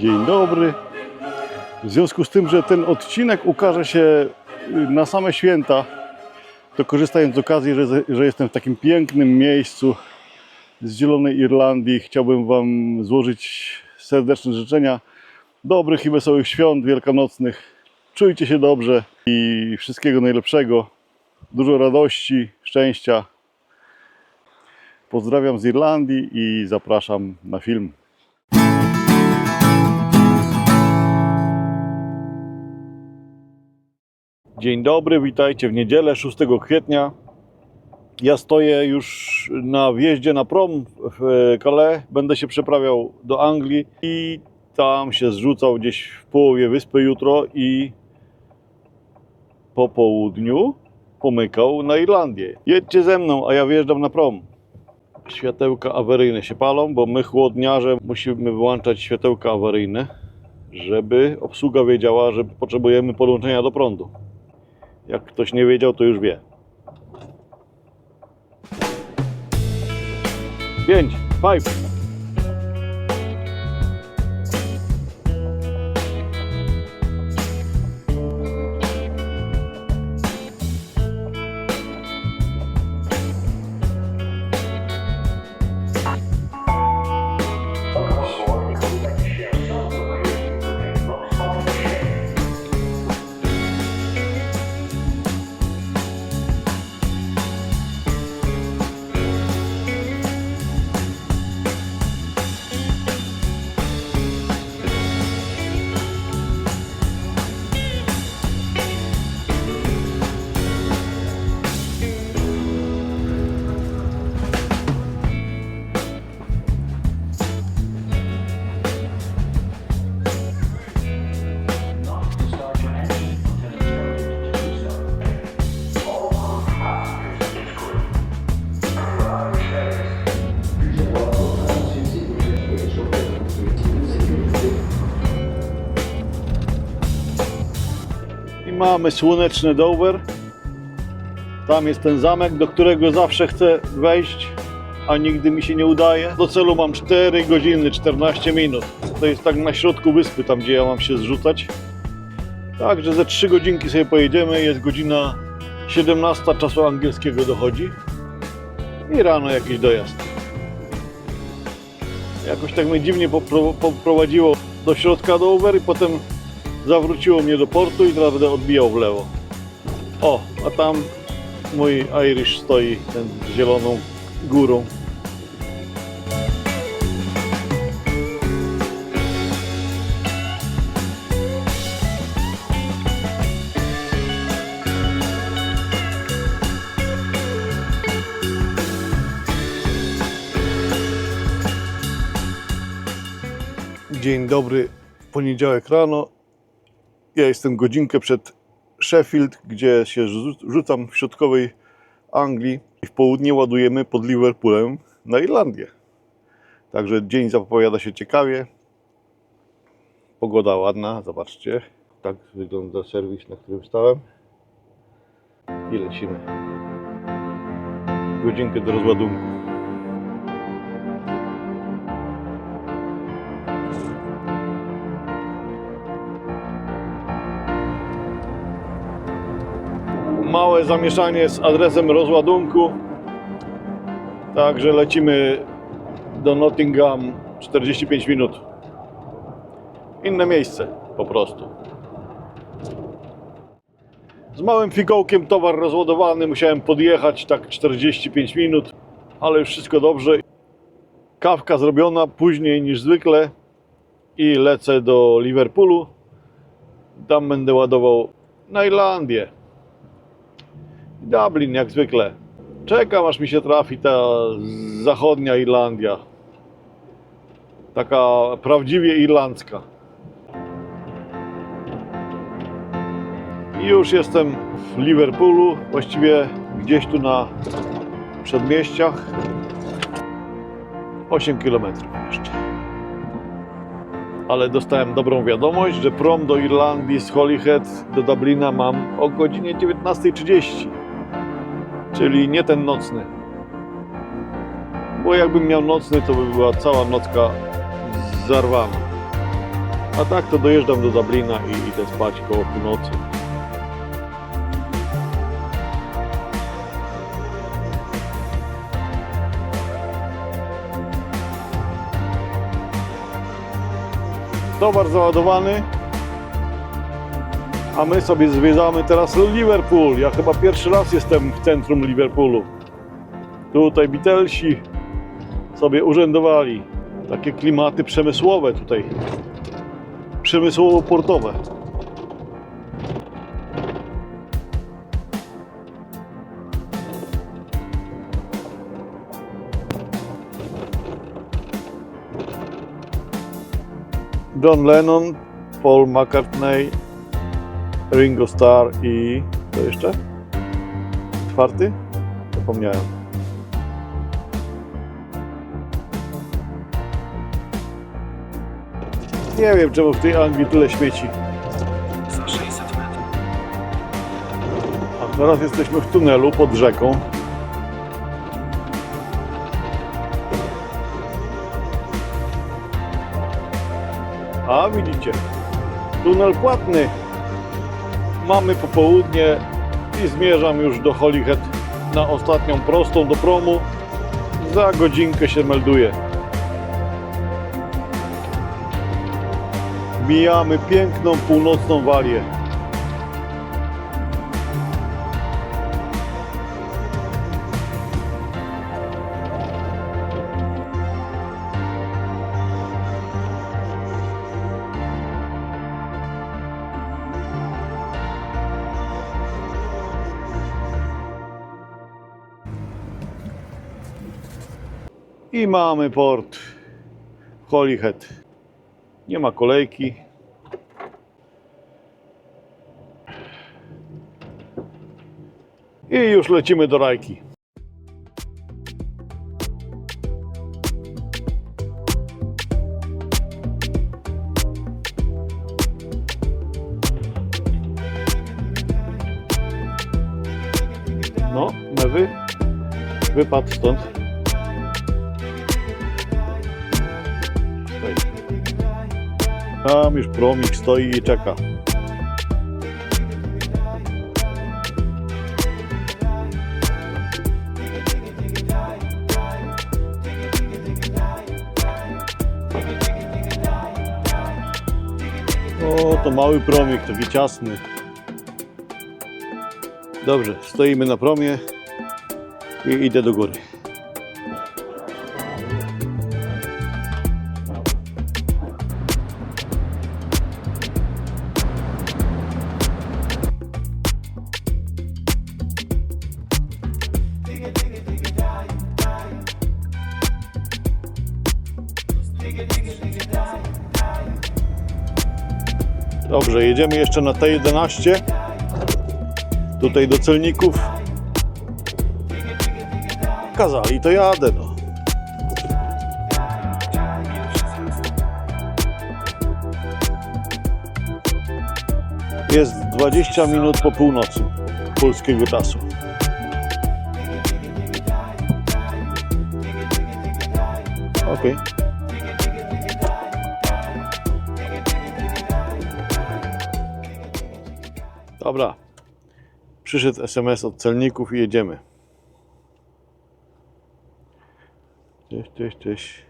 Dzień dobry. W związku z tym, że ten odcinek ukaże się y, na same święta, to korzystając z okazji, że, że jestem w takim pięknym miejscu z Zielonej Irlandii, chciałbym Wam złożyć serdeczne życzenia dobrych i wesołych świąt wielkanocnych. Czujcie się dobrze i wszystkiego najlepszego. Dużo radości, szczęścia. Pozdrawiam z Irlandii i zapraszam na film. Dzień dobry, witajcie w niedzielę 6 kwietnia. Ja stoję już na wjeździe na prom w Calais. Będę się przeprawiał do Anglii i tam się zrzucał gdzieś w połowie wyspy jutro i po południu pomykał na Irlandię. Jedźcie ze mną, a ja wjeżdżam na prom. Światełka awaryjne się palą, bo my chłodniarze musimy wyłączać światełka awaryjne, żeby obsługa wiedziała, że potrzebujemy podłączenia do prądu. Jak ktoś nie wiedział, to już wie. 5, 5. mamy słoneczny Dover. Tam jest ten zamek, do którego zawsze chcę wejść, a nigdy mi się nie udaje. Do celu mam 4 godziny, 14 minut. To jest tak na środku wyspy, tam gdzie ja mam się zrzucać. Także ze 3 godzinki sobie pojedziemy. Jest godzina 17 czasu angielskiego dochodzi. I rano jakiś dojazd. Jakoś tak mnie dziwnie popro- poprowadziło do środka Dover i potem zawróciło mnie do portu i teraz będę odbijał w lewo. O, a tam mój Irish stoi, ten z zieloną górą. Dzień dobry, poniedziałek rano. Ja jestem godzinkę przed Sheffield, gdzie się rzu- rzucam w środkowej Anglii i w południe ładujemy pod Liverpoolem na Irlandię. Także dzień zapowiada się ciekawie. Pogoda ładna, zobaczcie. Tak wygląda serwis, na którym stałem. I lecimy. Godzinkę do rozładunku. Małe zamieszanie z adresem rozładunku. Także lecimy do Nottingham 45 minut. Inne miejsce po prostu. Z małym fikołkiem towar rozładowany, musiałem podjechać tak 45 minut, ale już wszystko dobrze. Kawka zrobiona później niż zwykle i lecę do Liverpoolu. Tam będę ładował na Irlandię. Dublin jak zwykle. Czekam aż mi się trafi ta zachodnia Irlandia. Taka prawdziwie irlandzka. I już jestem w Liverpoolu, właściwie gdzieś tu na przedmieściach. 8 km jeszcze. Ale dostałem dobrą wiadomość, że prom do Irlandii z Holyhead do Dublina mam o godzinie 19.30 czyli nie ten nocny. Bo jakbym miał nocny, to by była cała nocka zarwana. A tak to dojeżdżam do Dublina i idę spać koło północy. Towar załadowany. A my sobie zwiedzamy teraz Liverpool. Ja chyba pierwszy raz jestem w centrum Liverpoolu. Tutaj Beatlesi sobie urzędowali. Takie klimaty przemysłowe tutaj. Przemysłowo-portowe. John Lennon, Paul McCartney, Ringo Starr i co jeszcze? Czwarty? Zapomniałem. Nie wiem czemu w tej Anglii tyle śmieci. Za 600 metrów. A teraz jesteśmy w tunelu pod rzeką. A widzicie, tunel płatny. Mamy popołudnie i zmierzam już do Holyhead na ostatnią prostą do promu. Za godzinkę się melduję. Mijamy piękną północną walię. I mamy port Holyhead. Nie ma kolejki. I już lecimy do Rajki. No, mewy. Wypadł stąd. Tam już promik stoi i czeka. O, to mały promik, taki ciasny. Dobrze, stoimy na promie i idę do góry. Jedziemy jeszcze na T11. Tutaj do celników. Kazali, to jadę. No. Jest 20 minut po północy polskiego czasu. Okej. Dobra. Przyszedł SMS od celników i jedziemy. Cześć, cześć, cześć.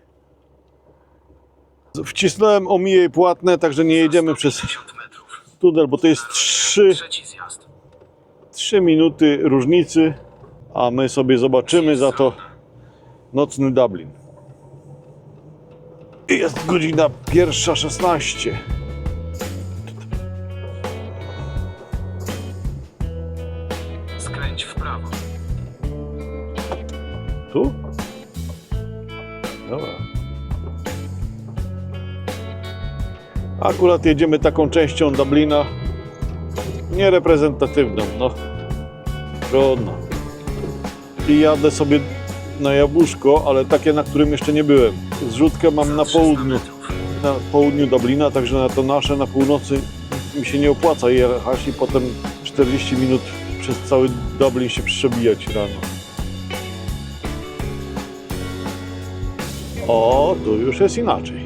Wcisnąłem omijej płatne, także nie jedziemy przez 150 metrów. tunel, bo to jest 3, Trzeci zjazd. 3 minuty różnicy, a my sobie zobaczymy za to nocny Dublin. I Jest godzina pierwsza 16. Akurat jedziemy taką częścią Dublina niereprezentatywną, no. Trudno. I jadę sobie na Jabłuszko, ale takie, na którym jeszcze nie byłem. Zrzutkę mam na 300 południu, na południu Dublina, także na to nasze na północy mi się nie opłaca jechać i potem 40 minut przez cały Dublin się przebijać rano. O, tu już jest inaczej.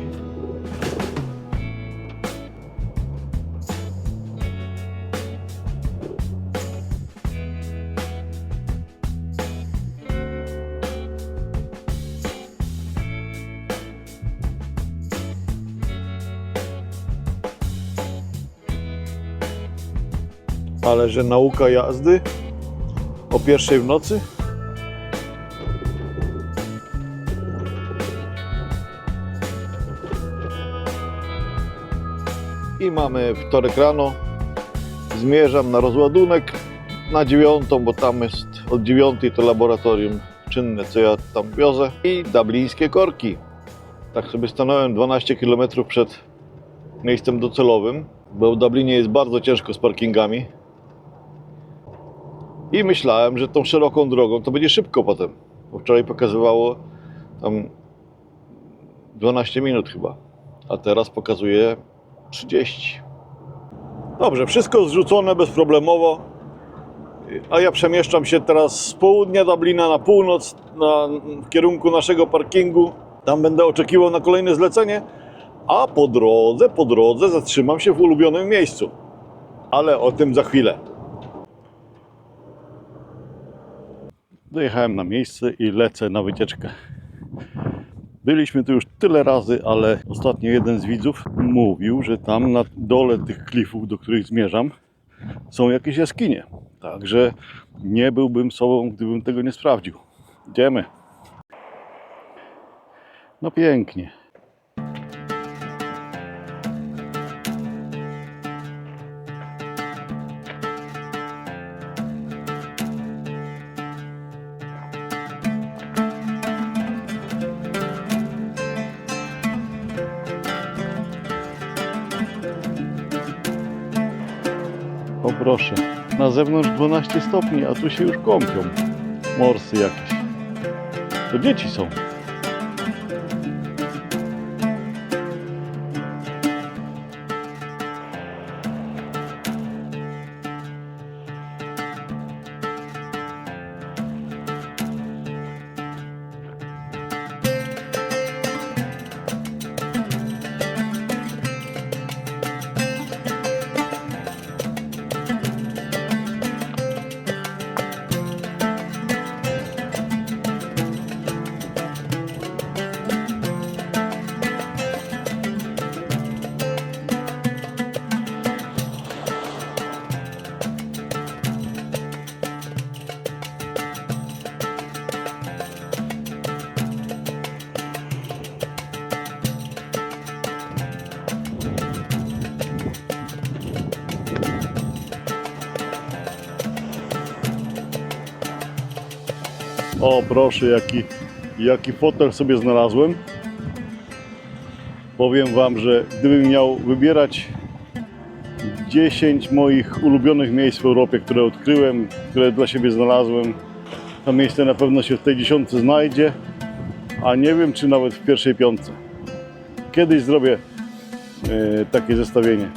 Ale że nauka jazdy o pierwszej w nocy? I mamy wtorek rano. Zmierzam na rozładunek na dziewiątą, bo tam jest od dziewiątej to laboratorium czynne, co ja tam wiozę. I dublińskie korki. Tak sobie stanąłem 12 km przed miejscem docelowym, bo w Dublinie jest bardzo ciężko z parkingami. I myślałem, że tą szeroką drogą to będzie szybko potem. Bo wczoraj pokazywało tam 12 minut chyba, a teraz pokazuje 30. Dobrze, wszystko zrzucone bezproblemowo. A ja przemieszczam się teraz z południa Dublina na północ, na, w kierunku naszego parkingu. Tam będę oczekiwał na kolejne zlecenie, a po drodze, po drodze zatrzymam się w ulubionym miejscu. Ale o tym za chwilę. Dojechałem na miejsce i lecę na wycieczkę. Byliśmy tu już tyle razy, ale ostatnio jeden z widzów mówił, że tam na dole tych klifów, do których zmierzam, są jakieś jaskinie. Także nie byłbym sobą, gdybym tego nie sprawdził. Idziemy. No pięknie. Na zewnątrz 12 stopni, a tu się już kąpią. Morsy jakieś. To dzieci są. O proszę, jaki, jaki fotel sobie znalazłem. Powiem Wam, że gdybym miał wybierać 10 moich ulubionych miejsc w Europie, które odkryłem, które dla siebie znalazłem, to miejsce na pewno się w tej dziesiątce znajdzie, a nie wiem, czy nawet w pierwszej piątce. Kiedyś zrobię e, takie zestawienie.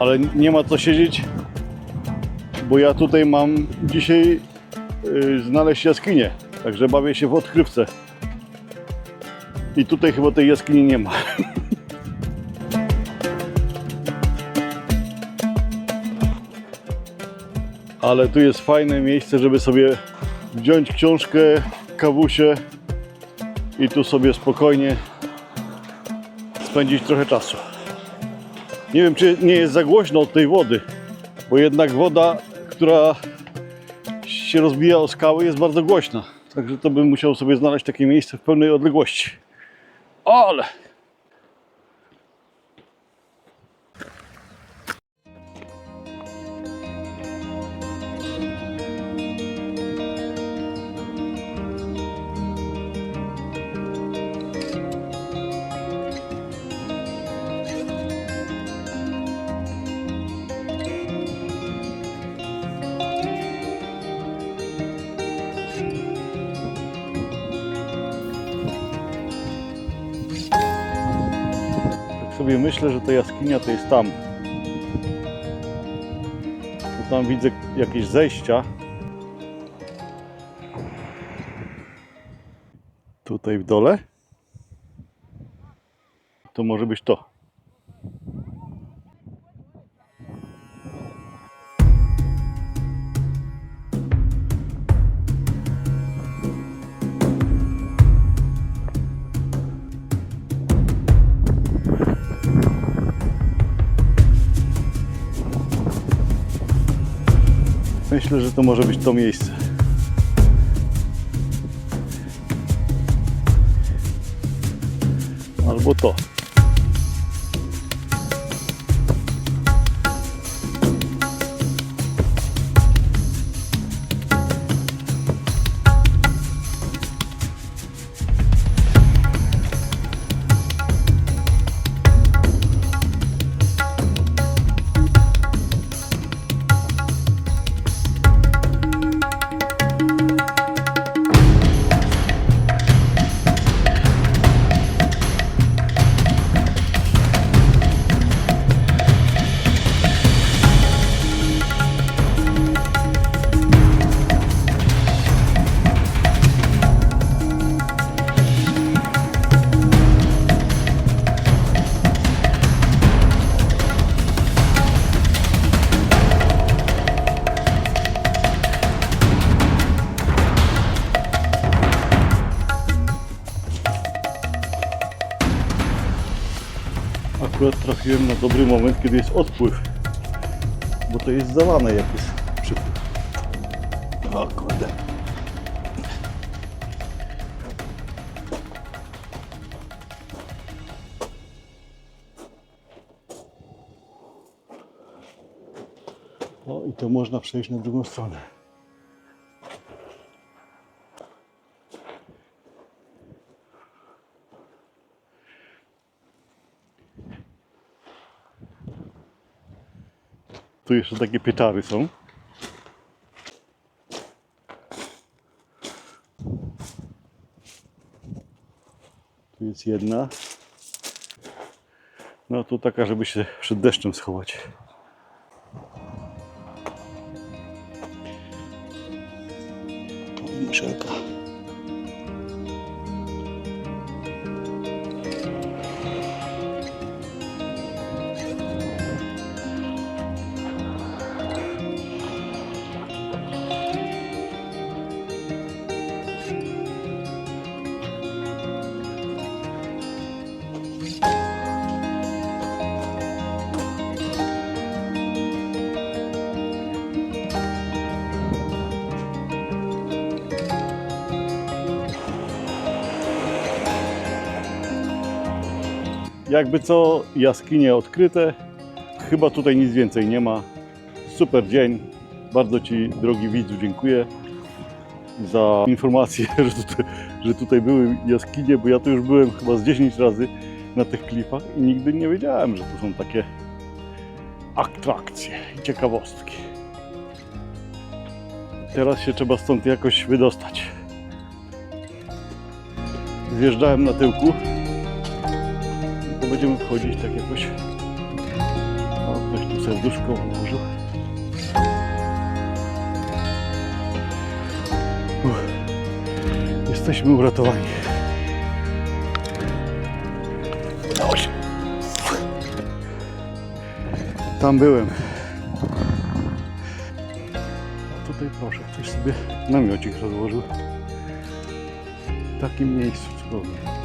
Ale nie ma co siedzieć, bo ja tutaj mam dzisiaj y, znaleźć jaskinię, także bawię się w odkrywce. I tutaj chyba tej jaskini nie ma. Ale tu jest fajne miejsce, żeby sobie wziąć książkę, kawusie i tu sobie spokojnie spędzić trochę czasu. Nie wiem, czy nie jest za głośno od tej wody bo jednak woda, która się rozbija o skały jest bardzo głośna. Także to bym musiał sobie znaleźć takie miejsce w pełnej odległości. Ale! Sobie myślę, że ta jaskinia to jest tam. Bo tam widzę jakieś zejścia. Tutaj w dole. To może być to. Myślę, że to może być to miejsce. Albo to. Dobry moment, kiedy jest odpływ. Bo to jest zalane jak jest przypływ. O kurde. O i to można przejść na drugą stronę. Tu jeszcze takie pieczary są. Tu jest jedna. No tu taka, żeby się przed deszczem schować. Jakby co, jaskinie odkryte. Chyba tutaj nic więcej nie ma. Super dzień. Bardzo Ci, drogi widzu, dziękuję za informację, że tutaj, że tutaj były jaskinie, bo ja tu już byłem chyba z 10 razy na tych klifach i nigdy nie wiedziałem, że tu są takie atrakcje i ciekawostki. Teraz się trzeba stąd jakoś wydostać. Zjeżdżałem na tyłku będziemy wchodzić tak jakoś. O, ktoś tu serduszko włożył. Uff. Jesteśmy uratowani. Udało się. Tam byłem. A tutaj proszę, ktoś sobie namiocik rozłożył. W takim miejscu cudownym.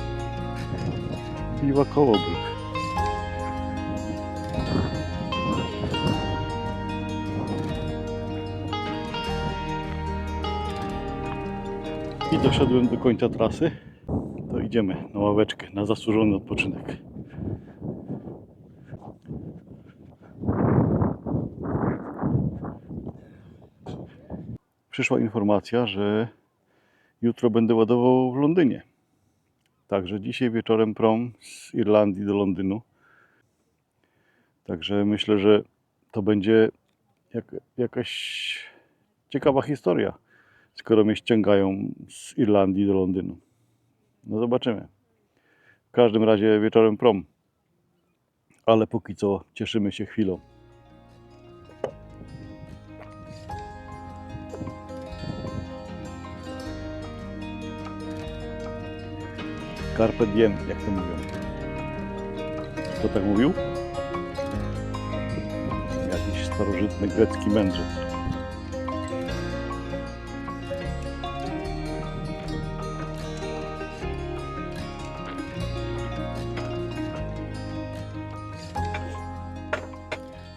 Piwa koło był. I doszedłem do końca trasy. To idziemy na ławeczkę, na zasłużony odpoczynek. Przyszła informacja, że jutro będę ładował w Londynie. Także dzisiaj wieczorem prom z Irlandii do Londynu. Także myślę, że to będzie jak, jakaś ciekawa historia, skoro mnie ściągają z Irlandii do Londynu. No zobaczymy. W każdym razie wieczorem prom. Ale póki co cieszymy się chwilą. Carpe diem, jak to mówią. Kto tak mówił? Jakiś starożytny grecki mędrzec.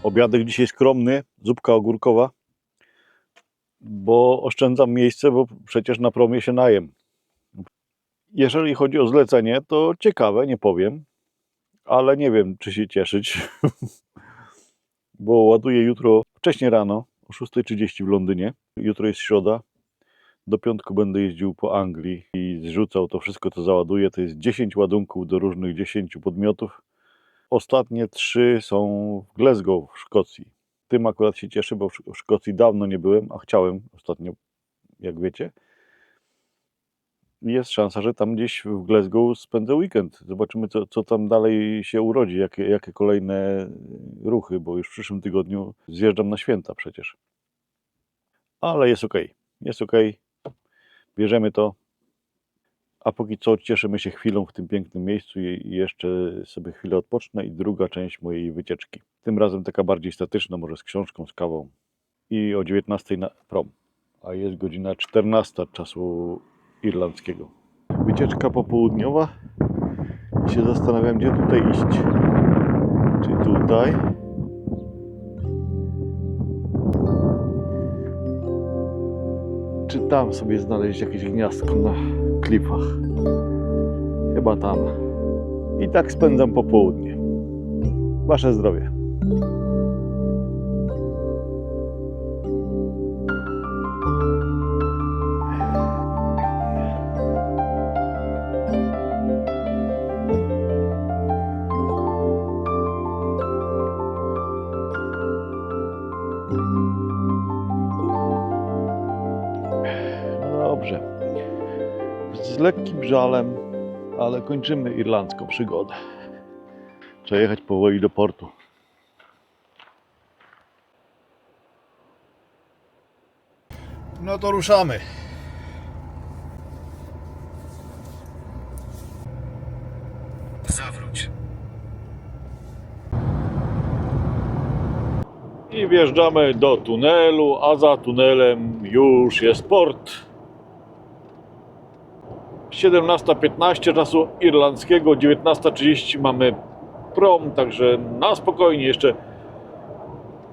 Obiadek dzisiaj skromny, zupka ogórkowa bo oszczędzam miejsce, bo przecież na promie się najem. Jeżeli chodzi o zlecenie, to ciekawe, nie powiem, ale nie wiem, czy się cieszyć, bo ładuję jutro wcześnie rano, o 6.30 w Londynie. Jutro jest środa. Do piątku będę jeździł po Anglii i zrzucał to wszystko, co załaduję. To jest 10 ładunków do różnych 10 podmiotów. Ostatnie trzy są w Glasgow w Szkocji. Tym akurat się cieszę, bo w Sz- w Szkocji dawno nie byłem, a chciałem ostatnio, jak wiecie. Jest szansa, że tam gdzieś w Glasgow spędzę weekend. Zobaczymy, co, co tam dalej się urodzi, jakie, jakie kolejne ruchy, bo już w przyszłym tygodniu zjeżdżam na święta przecież. Ale jest ok, jest ok. Bierzemy to. A póki co cieszymy się chwilą w tym pięknym miejscu i jeszcze sobie chwilę odpocznę i druga część mojej wycieczki. Tym razem taka bardziej statyczna, może z książką, z kawą. I o 19 na prom. A jest godzina 14 czasu irlandzkiego. Wycieczka popołudniowa. I się zastanawiam, gdzie tutaj iść. Czy tutaj? Czy tam sobie znaleźć jakieś gniazdko na klifach? Chyba tam. I tak spędzam popołudnie. Wasze zdrowie. Z lekkim żalem, ale kończymy irlandzką przygodę. Trzeba jechać powoli do portu. No to ruszamy. Zawróć. I wjeżdżamy do tunelu, a za tunelem już jest port. 17.15 czasu irlandzkiego, 19.30 mamy prom, także na spokojnie jeszcze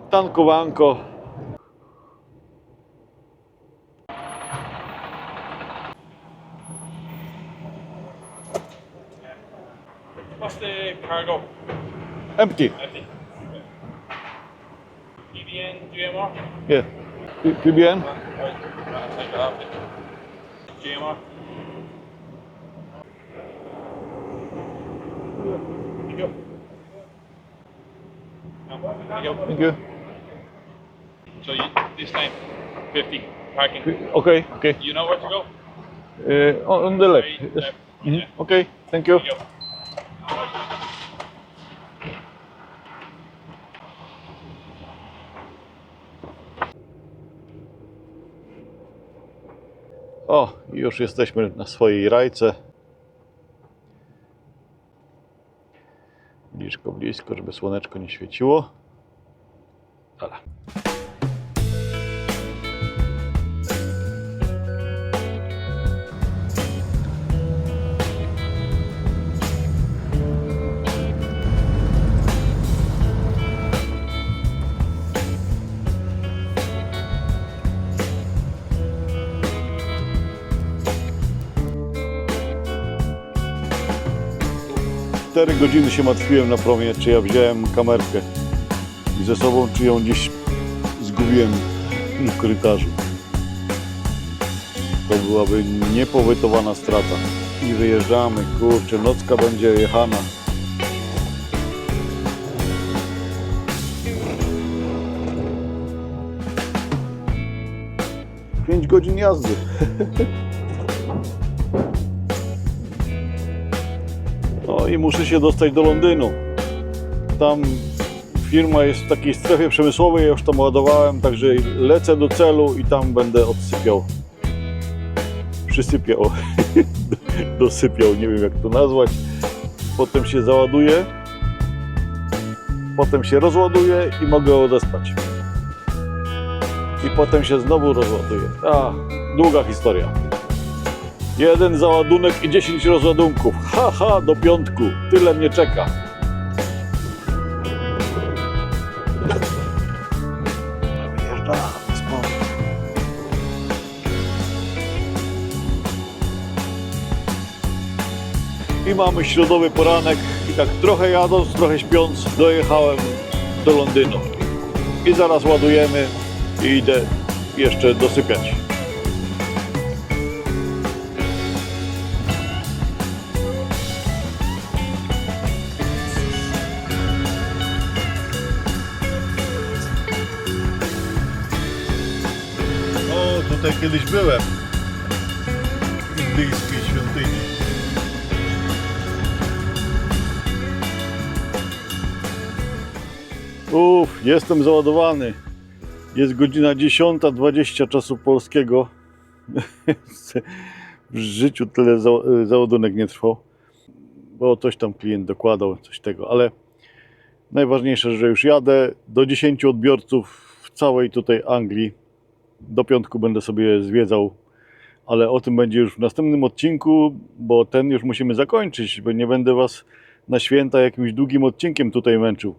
tankowanko. What's the cargo? Empty. Empty. EVN, GMR? Yeah. PBN? Right, GMR? You. No, you. Thank you. So you, this time, 50 parking. Okay, okay. You know where to go? Uh, on on the left. Right, Yes. left. Mhm. Yeah. Okay, thank you. You go. O, już jesteśmy na swojej rajce. Blisko, blisko, żeby słoneczko nie świeciło. Dobra. Cztery godziny się martwiłem na promie, czy ja wziąłem kamerkę i ze sobą, czy ją gdzieś zgubiłem w korytarzu. To byłaby niepowetowana strata. I wyjeżdżamy, kurczę, nocka będzie jechana. Pięć godzin jazdy. i muszę się dostać do Londynu. Tam firma jest w takiej strefie przemysłowej, ja już tam ładowałem, także lecę do celu i tam będę odsypiał. Przysypiał, dosypiał, nie wiem jak to nazwać. Potem się załaduje, potem się rozładuje i mogę odespać. I potem się znowu rozładuje. A, długa historia. Jeden załadunek i 10 rozładunków. Haha, ha, do piątku. Tyle mnie czeka. I mamy środowy poranek. I tak trochę jadąc, trochę śpiąc, dojechałem do Londynu. I zaraz ładujemy i idę jeszcze dosypiać. Kiedyś byłem. W indyjskiej świątyni. Uff, jestem załadowany. Jest godzina 10.20 czasu polskiego. w życiu tyle za, załadunek nie trwał. Bo coś tam klient dokładał, coś tego, ale najważniejsze, że już jadę do 10 odbiorców w całej tutaj Anglii. Do piątku będę sobie zwiedzał, ale o tym będzie już w następnym odcinku, bo ten już musimy zakończyć, bo nie będę Was na święta jakimś długim odcinkiem tutaj męczył.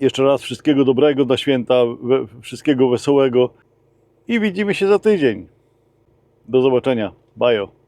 Jeszcze raz wszystkiego dobrego na święta, wszystkiego wesołego i widzimy się za tydzień. Do zobaczenia. Bajo.